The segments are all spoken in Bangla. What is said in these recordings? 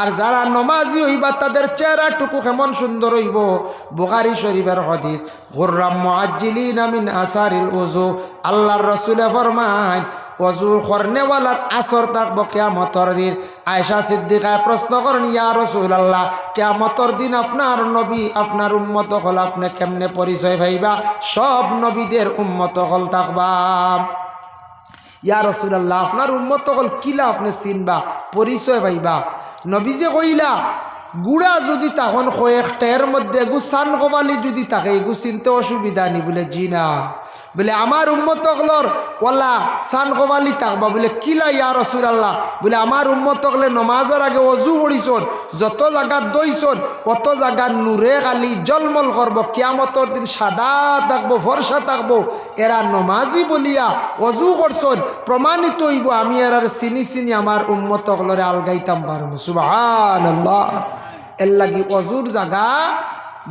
আর যারা নমাজি হইবা, তাদের চেহারাটুকু কেমন সুন্দর হইব? বুখারি শরীফের হদিস, গুর্রাম মুআজ্জিলিন মিন আসারিল উজু আল্লাহর রসুলে ফরমান অজু খরনেওয়ালার আসর থাকব কেয়ামতর দিন। আয়সা সিদ্দিকায় প্রশ্ন করেন, ইয়া রসুল আল্লাহ কেয়ামতর দিন আপনার নবী, আপনার উম্মত হল আপনি কেমনে পরিচয় পাইবা? সব নবীদের উম্মত হল থাকবা। ইয়া রসুল আল্লাহ আপনার উন্মত হল কিলা আপনি চিনবা, পরিচয় পাইবা? নবীজে কইলা, গুড়া যদি তখন কয়েকটার মধ্যে গু সান কবালি যদি তাকে, এগু চিনতে অসুবিধা নি, বলে, জি না। বলে, আমার উম্মতকলর ওলা সান কবালি থাকবা বলে কিলা ইয়া রসুল আল্লাহ বলে, আমার উম্মতকলে নমাজের আগে অজু করিছন যত জায়গাত দইছন, অত জায়গার নূরে খালি জলমল করব কিয়ামতর দিন সাদা থাকব ভরসা থাকব এরা নমাজি বলিয়া অজু করছন প্রমাণিত হইব। আমি এরার চিনি চিনি আমার উম্মতকলরে আলগাইতাম পারব আল্লাহ এর লাগি অজুর জায়গা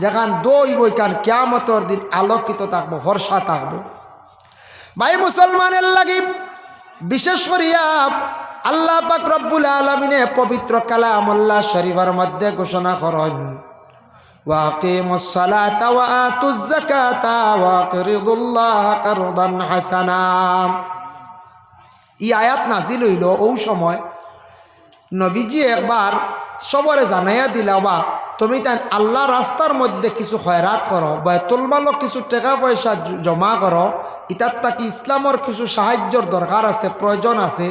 যেখান দই বইকান কেয়ামতর দিন আলোকিত থাকব ভরসা থাকব ভাই মুসলমানের লাগি বিশেষ করিয়া আল্লাহ পাক রব্বুল আলমিনে পবিত্র কালামুল্লাহ শরীফের মধ্যে ঘোষণা করেন واقيموا الصلاة وآتوا الزكاة واقرضوا الله قرضا حسنا ই আয়াত নাজিল হইল ও সময় নবীজি একবার সবরে জানাইয়া দিলা বা, তুমি তাই আল্লাহ রাস্তার মধ্যে কিছু খয়রাত করো বয়তুল মালও কিছু টাকা পয়সা জমা করো ইতার তাকি ইসলামর কিছু সাহায্যর দরকার আছে প্রয়োজন আছে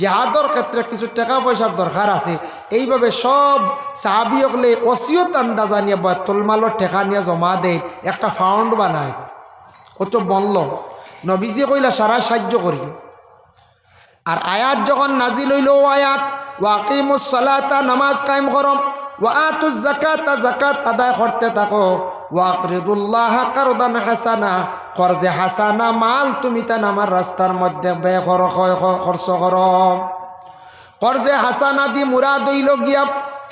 জেহাদর ক্ষেত্রে কিছু টাকা পয়সার দরকার আছে, এইভাবে সব সাহাবিয়কলে অসিয়ত আন্দাজা নিয়ে বয়তুল মালর টেকা নিয়ে জমা দেয় একটা ফাউন্ড বানায় অত বনল, নবীজি কইলা সারা সাহায্য করি। আর আয়াত যখন নাজিল হইল আয়াত ওয়াকিমুস সালাতা, নামাজ কায়েম করম ওয়াতুজ জাকাতা জাকাত আদায় করতে থাকো। ওয়াকরিদুল্লাহ কারদান হাসানা, কর্জে হাসানা মাল তুমি তান আমার রাস্তার মধ্যে ব্যয় কর খরচ কর। কর্জে হাসানা দি মুরাদ হইল গিয়া,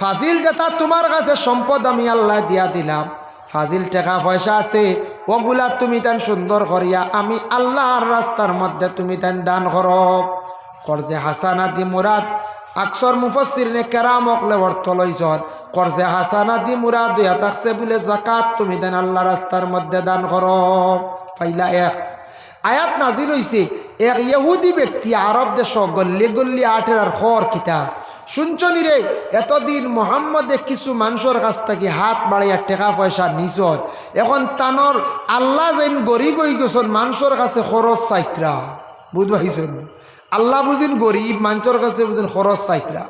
ফাজিল যেটা তোমার কাছে সম্পদ আমি আল্লাহ দিয়া দিলাম। ফাজিল টাকা পয়সা আছে, ওগুলা তুমি তান সুন্দর করিয়া আমি আল্লাহর রাস্তার মধ্যে তুমি তান দান করো। কর্জে হাসানা দি মুরাদ আকসর মুফসির নে কেরাম অকলে অর্থ লইছন কর্জে হাসানা দি মুরাদ দুয়া থাকছে বলে জাকাত তুমি দেন আল্লাহ রাস্তার মধ্যে দান করো। পাইলা এক। আয়াত নাজিল হইছে, এক ইহুদি ব্যক্তি আরব দেশ গল্লি গল্লি আটের আর খর কিতা। শুনছনি রে, এতদিন মোহাম্মদে কিছু মানুষের কাছ থেকে হাত বাড়াইয়া টাকা পয়সা নিছর এখন তানর আল্লাহ যেন গরিব হয়ে গেছন মানুষের কাছে খরচ চাইত্রা। বুঝবাইছেন? আল্লাহ বুঝিন গরিব, মানুষের কাছে বুঝেন খরচ চাইত্রা।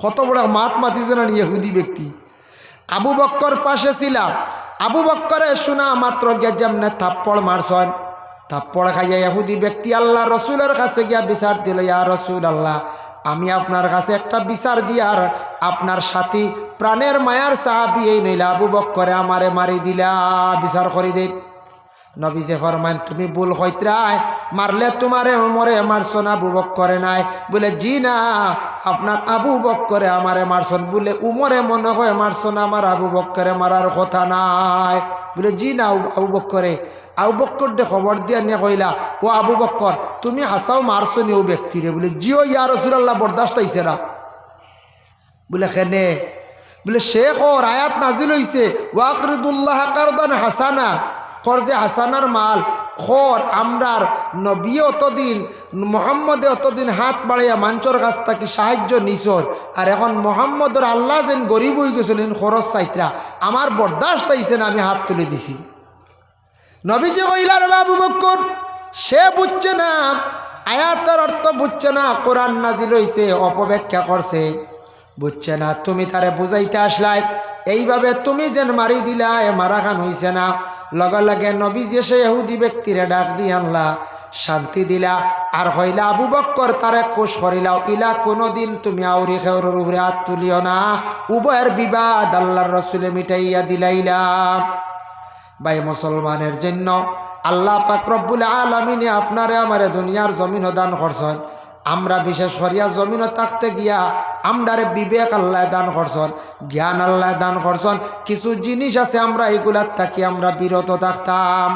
কত বড় মাত মাতিছে না ইহুদি ব্যক্তি। আবু বক্কর পাশে ছিলাম। আবু বক্করে শোনা মাত্র গিয়া যেমনে থাপ্পড় মারছন, থাপ্পড় খাইয়া ইহুদি ব্যক্তি আল্লাহ রসুলের কাছে গিয়া বিচার দিল, ইয়া রসুল আল্লাহ আমি আপনার কাছে একটা বিচার দিয়ার আপনার সাথী প্রাণের মায়ার সাহাবি এই নইলা আবু বক্করে আমারে মারি দিলা, বিচার করি দিন। নবী যে ফরমান, তুমি ভুল হইত্রায়, মারলে তোমারে মরে মারছো না আবু বক্করে নাই। বলে, জি না, আপনার আবু বক্করে আমারে মারছন। বলে, উমরে মনে হয় মারছো না, আমার আবু বক্করে মারার কথা নাই। বলে, জি না আবু- বক্করে। আবু বক্কর দে খবর দিয়া নিয়ে কইলা, ও আবু বক্কর, তুমি হাসাও মারছো নি ও ব্যক্তিরে। বলে, জিও, ইয়া রসুল্লাহ বরদাস্ত হইছে না। বলে খেনে বলে, শেখ ও রায়াত নাজিল হইছে, ওয়াকরিদুল্লাহ কারদান হাসানা। কর্জে হাসানার মাল খর আমরার নবী অতদিন, মোহাম্মদে অতদিন হাত বাড়াইয়া মাঞ্চর কাছ থাকি সাহায্য নিছর। আর এখন মোহাম্মদর আল্লাহ যেন গরিব হয়ে গেছিলেন খরচ চাইত্রা আমার বরদাস্ত হইছে না, আমি হাত তুলে দিছি। নবীজি কইলার বাবু বক্কর, সে বুঝছে না, আয়াতের অর্থ বুঝছে না, কোরআন নাজিল হইছে, অপব্যাখ্যা করছে। বুঝছে না, তুমি তারে বুঝাইতে আসলাই। এইভাবে তুমি যেন মারি দিলাই মারা খান হইছে না। লগে লগে নবী যে সে এহুদি ব্যক্তিরে ডাক দিয়ে আনলা, শান্তি দিলা। আর হইলা আবু বক্কর তারে কোষ করিলাও, ইলা কোনোদিন তুমি আউরি খেউরের উপরে হাত তুলিও না। উভয়ের বিবাদ আল্লাহর রসুলে মিটাইয়া দিলাইলা। ভাই মুসলমানের জন্য আল্লাহ পাক রব্বুল আলমিনে আপনারে আমারে দুনিয়ার জমিন দান করছেন। আমরা বিশেষ করিয়া জমিন থাকতে গিয়া আমরারে বিবেক আল্লাহ দান করছেন, জ্ঞান আল্লাহ দান করছেন, কিছু জিনিস আছে আমরা এগুলার থাকি, আমরা বিরত থাকতাম।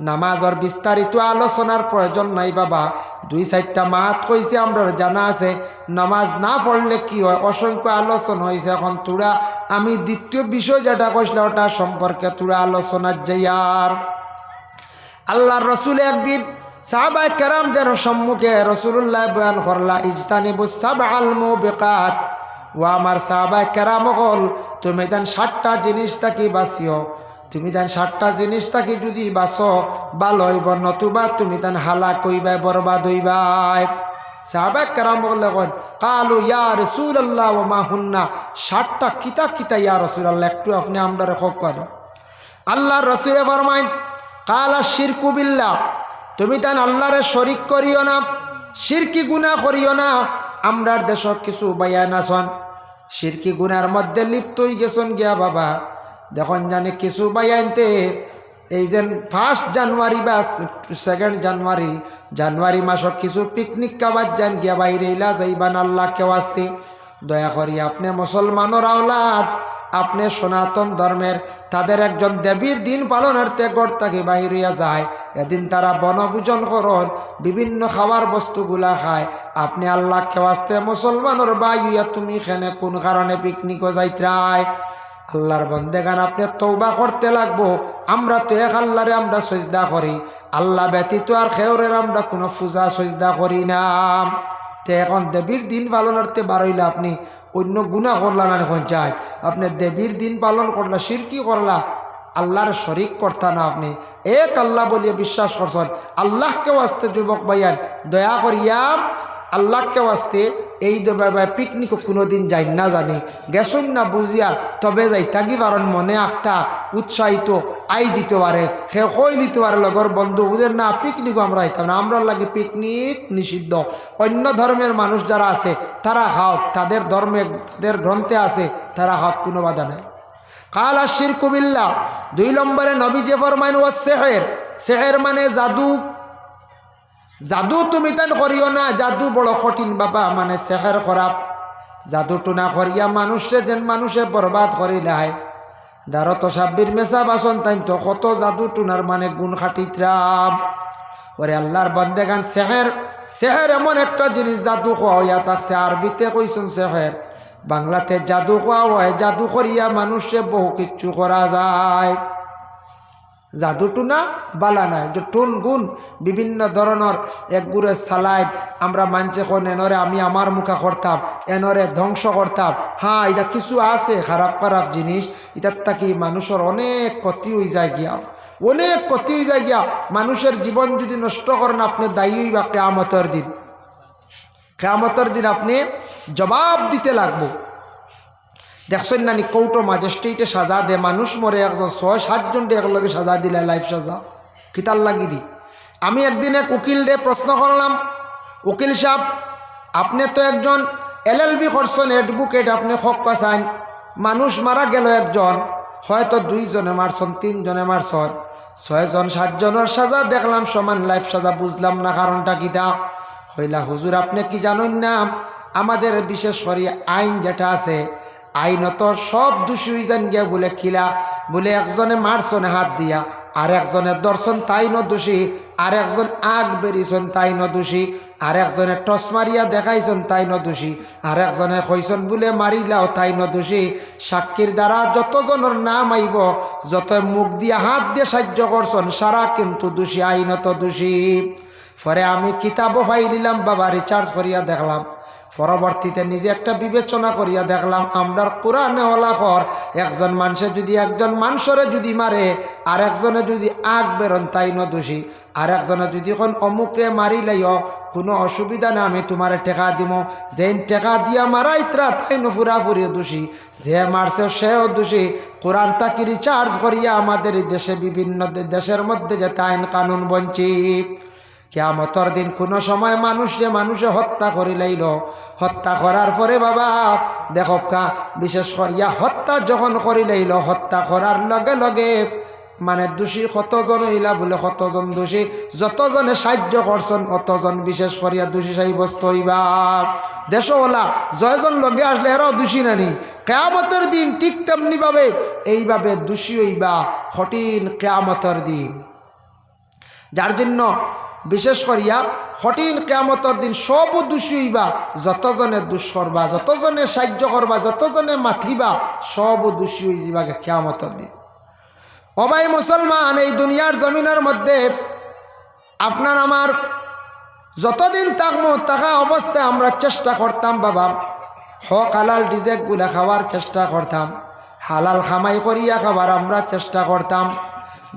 নামাজর বিস্তারিত আলোচনার প্রয়োজন নাই বাবা, দুই চারটা মাত কইছে আমরা জানা আছে, নামাজ না পড়লে কি হয়? অসংখ্য আলোচনা হয়েছে এখন তোরা। আমি দ্বিতীয় বিষয় যেটা কইছিল ওটা সম্পর্কে তোরা আলোচনার আর আল্লাহ রসুল একদিন সাহাবাই কেরামদের সম্মুখে রসুল্লাহ বয়ান করলা ইজতানি বুসাব আলমু বেকাত ও আমার সাহাবাই কেরাম হল তুমি দেন ষাটটা জিনিস থাকি বাঁচিও? তুমি দেন ষাটটা জিনিস থাকি যদি বাঁচো ভালো হইব নতুবা তুমি দেন হালা কইবাই বরবাদ হইবাই। সাহাবাই কেরাম বললে কন কালু ইয়া রসুল আল্লাহ ও মা হুন্না? ষাটটা কিতা কিতা ইয়া রসুল আল্লাহ একটু আপনি আমরা হোক করেন। আল্লাহ রসুলে ফরমাইন, কালা শিরকু বিল্লাহ। তুমি তান আল্লাহরে শরিক করিও না, শিরকি গুণা করিও না, আমরার দেশ কিছু বায়ান আসন শিরকি গুনার মধ্যে লিপ্ত হয়ে গেছন গিয়া বাবা। দেখুন জানি কিছু বায়ানতে এই যে ফার্স্ট জানুয়ারি বা সেকেন্ড জানুয়ারি জানুয়ারি মাসত কিছু পিকনিক কাবার যান গিয়া বাইরে ইলা যাইবান আল্লাহ কেউ আসতে দয়া করি আপনি মুসলমানের আওলাদ, আপনি সনাতন ধর্মের, তাদের একজন দেবীর দিন পালনার্থে গড় তাকে বাহিরিয়া যায়। এদিন তারা বনভোজন করন, বিভিন্ন খাবার বস্তুগুলা খায়। আপনি আল্লাহ খেওয়াস্তে মুসলমানের বাইয়া তুমি এখানে কোন কারণে পিকনিকও যাইত্রায় আল্লাহর বন্দেগান, আপনি তৌবা করতে লাগবো। আমরা তো এক আল্লাহরে আমরা সজদা করি। আল্লাহ ব্যতীত আর খেয়রের আমরা কোনো পূজা সজদা করি না। তে এখন দেবীর দিন পালনার্থে বারইলে আপনি অন্য গুণা করলা না এখন চাই আপনি দেবীর দিন পালন করলা সিরকি করলা আল্লাহর শরিক করতা না আপনি। এক আল্লাহ বলিয়ে বিশ্বাস করছেন আল্লাহকেও আসতে যুবক ভাইয়ান, দয়া করিয়া আল্লাহকেও আসতে এই পিকনিকও কোনো দিন যাই না জানি। গেছুন না বুঝিয়া তবে যাই তাগি পারন মনে আখতা উৎসাহিত, আই দিতে পারে, সে কই দিতে পারে লগর বন্ধু ওদের না পিকনিকও আমরা আইতাম না আমরা লাগে পিকনিক নিষিদ্ধ। অন্য ধর্মের মানুষ যারা আছে, তারা হাওক তাদের ধর্মে, তাদের গ্রন্থে আছে, তারা হাওক কোনো বাধা নেই। কাল আশির কুবিল্লা দুই নম্বরে নবী যে ফরমাইন ও সেহের। সেহের মানে জাদু। জাদু তুমি তেন করিও না, জাদু বড় কঠিন বাবা মানে সেহের খারাপ। জাদু টুনা করিয়া মানুষে যেন মানুষে বরবাদ করিলায় দারো তো সাব্বির মেসা বাসন তাই তো, কত জাদু টুনার মানে গুণ খাটিত্রাম ওরে আল্লাহর বন্দেগান, সেহের সেহের এমন একটা জিনিস জাদু হইয়া থাকছে, আরবিতে কইসুন সেহের। বাংলাতে জাদু খোয়া হয় জাদু করিয়া মানুষে বহু কিচ্ছু করা যায়। জাদুটু না, বালা নাই, যে টুন গুণ বিভিন্ন ধরনের। এক গুড়ে সালাইড, আমরা মানছে কোন এনরে আমি আমার মুখা করতাম, এনরে ধ্বংস করতাম। হ্যাঁ এটা কিছু আছে, খারাপ খারাপ জিনিস। এটার থাকি মানুষের অনেক ক্ষতি হয়ে যায় গিয়া। অনেক ক্ষতি হয়ে যায় গিয়া। মানুষের জীবন যদি নষ্ট করেন, আপনি দায়ী বা কেয়ামতের দিন। কেয়ামতের দিন আপনি জবাব দিতে লাগবো। দেখছেন নানি কৌটো ম্যাজিস্ট্রেটে সাজা দে, মানুষ মরে, একজন ছয়, সাতজন একলগে সাজা দিলে লাইফ সাজা। কিতার লাগি দি? আমি একদিন এক উকিল রে প্রশ্ন করলাম, উকিল সাহেব, আপনি তো একজন এল এল বি করছেন অ্যাডভোকেট আপনি হক পাচাইন মানুষ মারা গেল একজন, হয়তো দুইজনে মারছন, তিনজনে মারছন, ছয়জন, সাতজনের সাজা দেখলাম, সমান লাইফ সাজা বুঝলাম না, কারণটা কিতা হইলা, হুজুর, আপনি কি জানেন না? আমাদের বিশেষ করে আইন যেটা আছে আইনত সব দোষী হয়ে যান গিয়া বলে খিলা, বলে একজনে মারছনে হাত দিয়া, আর একজনের দর্শন তাই ন দোষী, আর একজন আগ বেরিয়েছেন তাই ন দোষী, আর একজনে টস মারিয়া দেখাইছেন তাই ন দোষী, আর একজনে কইসন বলে মারিলাও তাই ন দোষী। সাক্ষীর দ্বারা যতজনের নাম আইব, যত মুখ দিয়া হাত দিয়ে সাহায্য করছেন সারা কিন্তু দোষী আইনত দোষী। পরে আমি কিতাবও পাই দিলাম বাবা রিচার্জ করিয়া দেখলাম। পরবর্তীতে নিজে একটা বিবেচনা করিয়া দেখলাম, আমরা কোরআনে কর একজন মানুষে যদি একজন মানুষরে যদি মারে আর একজনে যদি আগ বেরন তাই ন দোষী। আর একজনে যদি কোন অমুকে মারি লাইও, কোনো অসুবিধা না, আমি তোমার টেকা দিব যেন টেকা দিয়া মারাই ত্রা, তাই ন পুরাপুরি দোষী। যে মারছে সেও দোষী। কোরআন তাকি রিচার্জ করিয়া আমাদের দেশে বিভিন্ন দেশের মধ্যে যে আইন কানুন বঞ্চিত। কেয়ামতর দিন কোনো সময় মানুষে মানুষে হত্যা করি লাইল, হত্যা করার পরে বাবা, দেখো কা, বিশেষ করিয়া হত্যা যখন করি লাইল, হত্যা করার লগে লগে মানে দোষী কতজন হইলা বলে কতজন দোষী, যতজনে সাহায্য করছেন অতজন বিশেষ করিয়া দোষী সাব্যস্ত হইবা। দেশওয়ালা জয়জন লগে আসলে এরাও দোষী নানি কেয়ামতের দিন ঠিক তেমনিভাবে এইভাবে দোষী হইবা, কঠিন কেয়ামতের দিন। যার জন্য বিশেষ করিয়া কঠিন কেয়ামতর দিন সব হইবা, যতজনে দুষ করবা, যতজনে সাহায্য করবা, যতজনে মাথিবা সব দোষী হয়ে যাবাকে কেয়ামতর দিন। অবাই মুসলমান, এই দুনিয়ার জমিনের মধ্যে আপনার আমার যতদিন থাকব, থাকা অবস্থায় আমরা চেষ্টা করতাম বাবা। হক, হালাল ডিজেকগুলা খাওয়ার চেষ্টা করতাম। হালাল খামাই করিয়া খাবার আমরা চেষ্টা করতাম।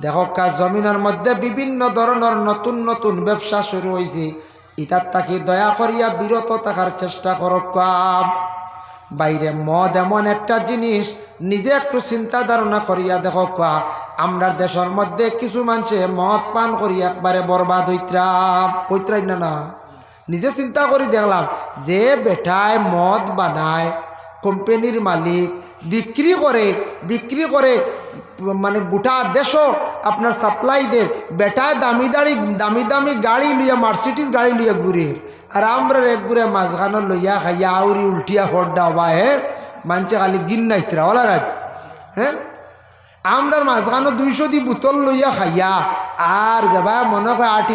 দেখো কাজ জমিনের মধ্যে বিভিন্ন ধরনের নতুন নতুন ব্যবসা শুরু হয়েছে ইটার তাকে দয়া করিয়া বিরত থাকার চেষ্টা করক বাইরে মদ এমন একটা জিনিস, নিজে একটু চিন্তা ধারণা করিয়া দেখো কোয়া আমরা দেশের মধ্যে কিছু মানুষে মদ পান করি একবারে বরবাদ হইত্রাম হইত্রাই না না। নিজে চিন্তা করি দেখলাম, যে বেটায় মদ বানায়, কোম্পানির মালিক, বিক্রি করে বিক্রি করে মানে গোটা দেশও আপনার সাপ্লাই দে বেটায় দামি দাড়ি, দামি দামি গাড়ি লিয়া মার্সিডিস গাড়ি লিয়া ঘুরে। আর আমরা এক ঘুরে মাঝখানো লইয়া খাইয়া আউরি উল্টিয়া হড্ডা বা হে? মানছে খালি গিন নাইতরা ওলা রাখ হ্যাঁ আমরা মাঝখানো দুইশো দি বোতল লইয়া খাইয়া, আর যাবা মনে হয় আটি